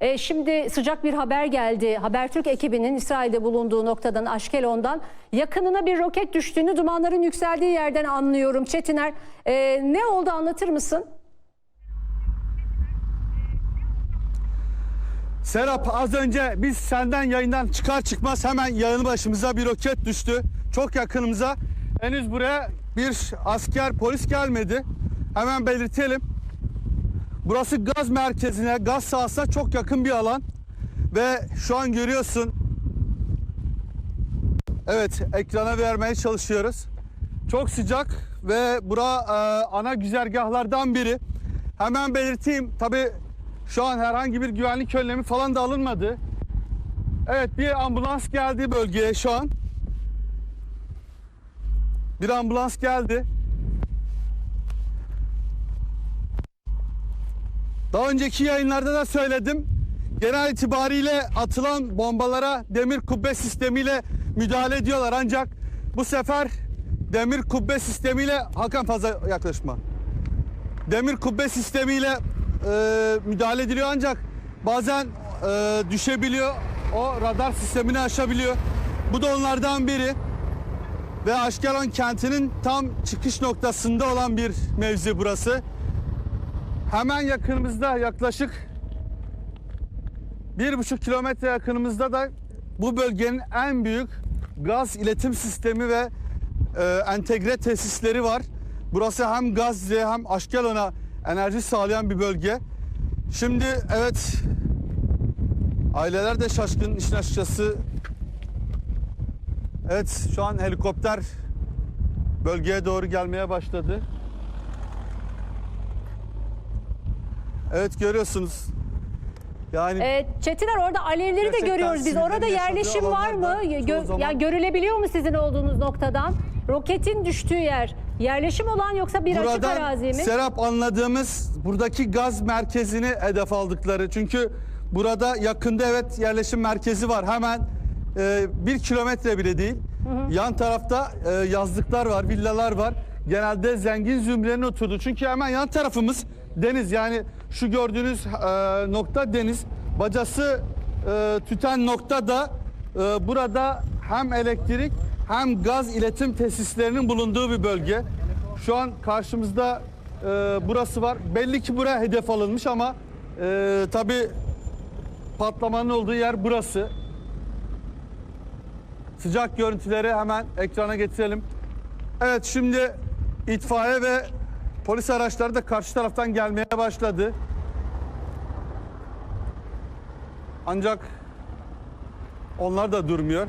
E, şimdi sıcak bir haber geldi. Habertürk ekibinin İsrail'de bulunduğu noktadan Aşkelon'dan yakınına bir roket düştüğünü dumanların yükseldiği yerden anlıyorum. Çetiner e, ne oldu anlatır mısın? Serap az önce biz senden yayından çıkar çıkmaz hemen yayın başımıza bir roket düştü. Çok yakınımıza. Henüz buraya bir asker polis gelmedi. Hemen belirtelim. Burası gaz merkezine, gaz sahasına çok yakın bir alan. Ve şu an görüyorsun. Evet, ekrana vermeye çalışıyoruz. Çok sıcak ve bura e, ana güzergahlardan biri. Hemen belirteyim. Tabii şu an herhangi bir güvenlik önlemi falan da alınmadı. Evet, bir ambulans geldi bölgeye şu an. Bir ambulans geldi. Daha önceki yayınlarda da söyledim. Genel itibariyle atılan bombalara demir kubbe sistemiyle müdahale ediyorlar. Ancak bu sefer demir kubbe sistemiyle Hakan fazla yaklaşma. Demir kubbe sistemiyle e, müdahale ediliyor ancak bazen e, düşebiliyor. O radar sistemini aşabiliyor. Bu da onlardan biri. Ve Aşkelon kentinin tam çıkış noktasında olan bir mevzi burası. Hemen yakınımızda yaklaşık bir buçuk kilometre yakınımızda da bu bölgenin en büyük gaz iletim sistemi ve e, entegre tesisleri var. Burası hem Gazze hem Aşkelon'a enerji sağlayan bir bölge. Şimdi evet aileler de şaşkın işin açıkçası. Evet şu an helikopter bölgeye doğru gelmeye başladı. Evet görüyorsunuz. Yani E, Çetiner orada alevleri de Gerçekten görüyoruz biz. Orada yerleşim yaşadığı var mı? alanlarda çoğu Gö- zaman- ya görülebiliyor mu sizin olduğunuz noktadan? Roketin düştüğü yer yerleşim olan yoksa bir açık buradan arazi mi? Serap anladığımız buradaki gaz merkezini hedef aldıkları. Çünkü burada yakında evet yerleşim merkezi var. Hemen e, bir kilometre bile değil. Yan tarafta e, yazlıklar var, villalar var. Genelde zengin zümrenin oturdu. Çünkü hemen yan tarafımız deniz. Yani şu gördüğünüz e, nokta deniz. Bacası e, tüten nokta da e, burada hem elektrik hem gaz iletim tesislerinin bulunduğu bir bölge. Şu an karşımızda e, burası var. Belli ki buraya hedef alınmış ama e, tabii patlamanın olduğu yer burası. Sıcak görüntüleri hemen ekrana getirelim. Evet şimdi itfaiye ve polis araçları da karşı taraftan gelmeye başladı. Ancak onlar da durmuyor.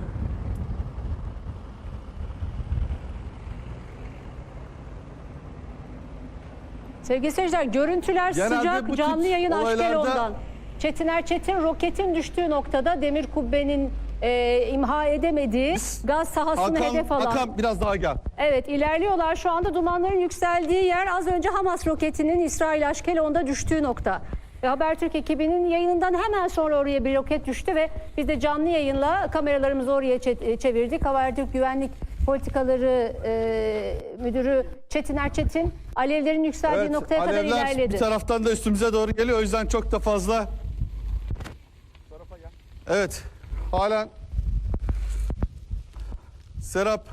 Sevgili seyirciler görüntüler Genelde sıcak canlı yayın olaylarda- Aşkelon'dan. Çetiner Çetin roketin düştüğü noktada demir kubbenin e, imha edemediği gaz sahasını Hakan, hedef alan. Hakan biraz daha gel. Evet ilerliyorlar şu anda dumanların yükseldiği yer az önce Hamas roketinin İsrail Aşkelon'da düştüğü nokta. Ve Habertürk ekibinin yayınından hemen sonra oraya bir roket düştü ve biz de canlı yayınla kameralarımızı oraya çe- çevirdik. Habertürk Güvenlik Politikaları e, Müdürü Çetiner Çetin alevlerin yükseldiği Evet, noktaya kadar alevler ilerledi. bir taraftan da üstümüze doğru geliyor. O yüzden çok da fazla. Evet. Halen Serap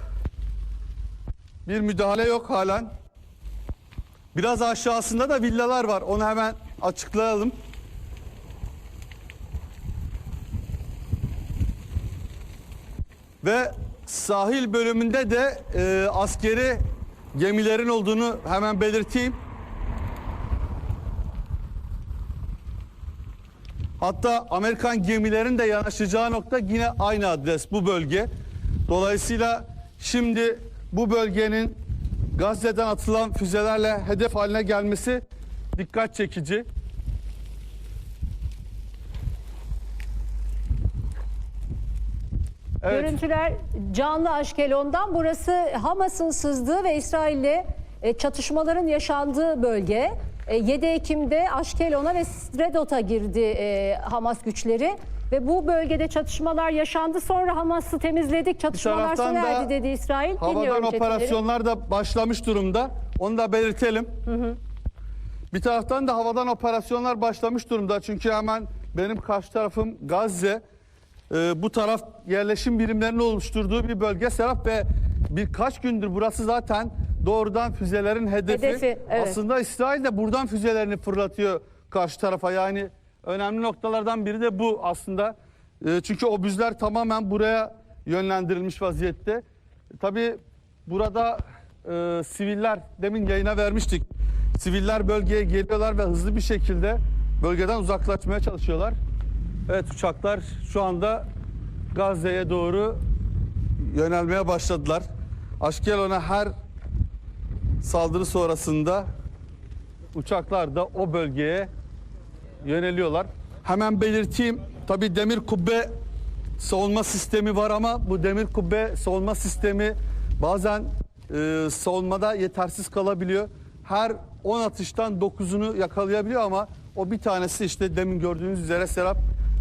bir müdahale yok halen. Biraz aşağısında da villalar var. Onu hemen açıklayalım. Ve sahil bölümünde de e, askeri gemilerin olduğunu hemen belirteyim. Hatta Amerikan gemilerin de yanaşacağı nokta yine aynı adres bu bölge. Dolayısıyla şimdi bu bölgenin Gazze'den atılan füzelerle hedef haline gelmesi dikkat çekici. Evet. Görüntüler canlı Aşkelon'dan. Burası Hamas'ın sızdığı ve İsrail'le e, çatışmaların yaşandığı bölge. E, 7 Ekim'de Aşkelon'a ve Sredot'a girdi e, Hamas güçleri. Ve bu bölgede çatışmalar yaşandı. Sonra Hamas'ı temizledik. Çatışmalar sona erdi dedi İsrail. Havadan Dinliyorum Çetinleri. operasyonlar da başlamış durumda. Onu da belirtelim. Bir taraftan da havadan operasyonlar başlamış durumda. Çünkü hemen benim karşı tarafım Gazze. Ee, bu taraf yerleşim birimlerinin oluşturduğu bir bölge Serap ve birkaç gündür burası zaten doğrudan füzelerin hedefi. Hedefi, evet. Aslında İsrail de buradan füzelerini fırlatıyor karşı tarafa. Yani önemli noktalardan biri de bu aslında. Ee, çünkü obüzler tamamen buraya yönlendirilmiş vaziyette. Tabii burada e, siviller demin yayına vermiştik. Siviller bölgeye geliyorlar ve hızlı bir şekilde bölgeden uzaklaşmaya çalışıyorlar. Evet uçaklar şu anda Gazze'ye doğru yönelmeye başladılar. Aşkelon'a her saldırı sonrasında uçaklar da o bölgeye yöneliyorlar. Hemen belirteyim. Tabii demir kubbe savunma sistemi var ama bu demir kubbe savunma sistemi bazen e, savunmada yetersiz kalabiliyor. Her 10 atıştan 9'unu yakalayabiliyor ama o bir tanesi işte demin gördüğünüz üzere Serap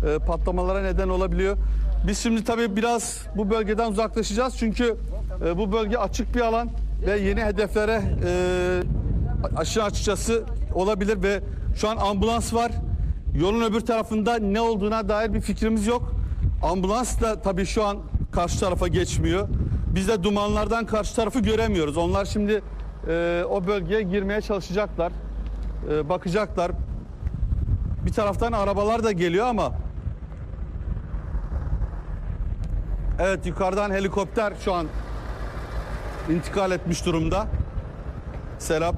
e, patlamalara neden olabiliyor. Biz şimdi tabii biraz bu bölgeden uzaklaşacağız çünkü e, bu bölge açık bir alan ve yeni hedeflere e, aşağı açıkçası olabilir ve şu an ambulans var. Yolun öbür tarafında ne olduğuna dair bir fikrimiz yok. Ambulans da tabii şu an karşı tarafa geçmiyor. Biz de dumanlardan karşı tarafı göremiyoruz. Onlar şimdi e, o bölgeye girmeye çalışacaklar. E, bakacaklar. Bir taraftan arabalar da geliyor ama Evet yukarıdan helikopter şu an intikal etmiş durumda. Serap.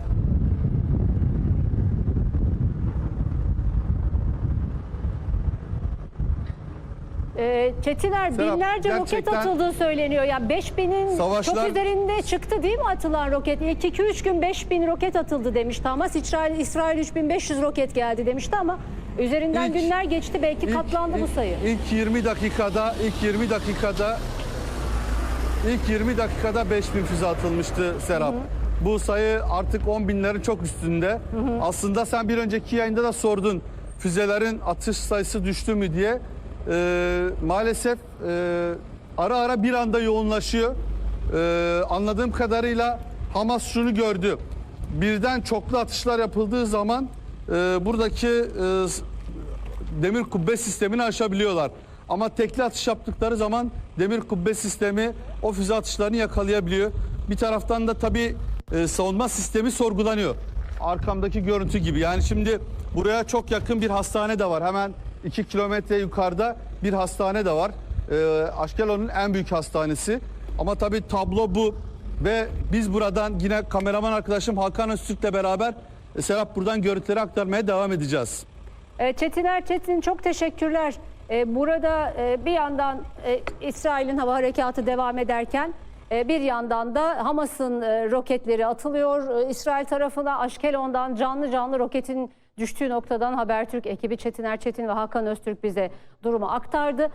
Ee, Çetiner Serap, binlerce roket gerçekten- atıldığı söyleniyor. Ya 5000'in Savaşlar- çok üzerinde çıktı değil mi atılan roket? İlk 2-3 gün 5000 roket atıldı demişti Hamas. İsrail, İsrail 3500 roket geldi demişti ama üzerinden İlk- günler geçti belki İlk- katlandı bu ilk- sayı. İlk 20 dakikada, ilk 20 dakikada ilk 20 dakikada 5000 füze atılmıştı Serap. Bu sayı artık 10 binlerin çok üstünde. Aslında sen bir önceki yayında da sordun füzelerin atış sayısı düştü mü diye. Ee, maalesef e, ara ara bir anda yoğunlaşıyor. Ee, anladığım kadarıyla Hamas şunu gördü. Birden çoklu atışlar yapıldığı zaman e, buradaki e, demir kubbe sistemini aşabiliyorlar. Ama tekli atış yaptıkları zaman demir kubbe sistemi o füze atışlarını yakalayabiliyor. Bir taraftan da tabii e, savunma sistemi sorgulanıyor. Arkamdaki görüntü gibi. Yani şimdi buraya çok yakın bir hastane de var. Hemen 2 kilometre yukarıda bir hastane de var. E, Aşkelon'un en büyük hastanesi. Ama tabii tablo bu. Ve biz buradan yine kameraman arkadaşım Hakan Öztürk'le beraber e, Serap buradan görüntüleri aktarmaya devam edeceğiz. E, Çetin Erçetin çok teşekkürler. E, Burada e, bir yandan e, İsrail'in hava harekatı devam ederken bir yandan da Hamas'ın roketleri atılıyor. İsrail tarafına Aşkelon'dan canlı canlı roketin düştüğü noktadan Habertürk ekibi Çetin Erçetin ve Hakan Öztürk bize durumu aktardı.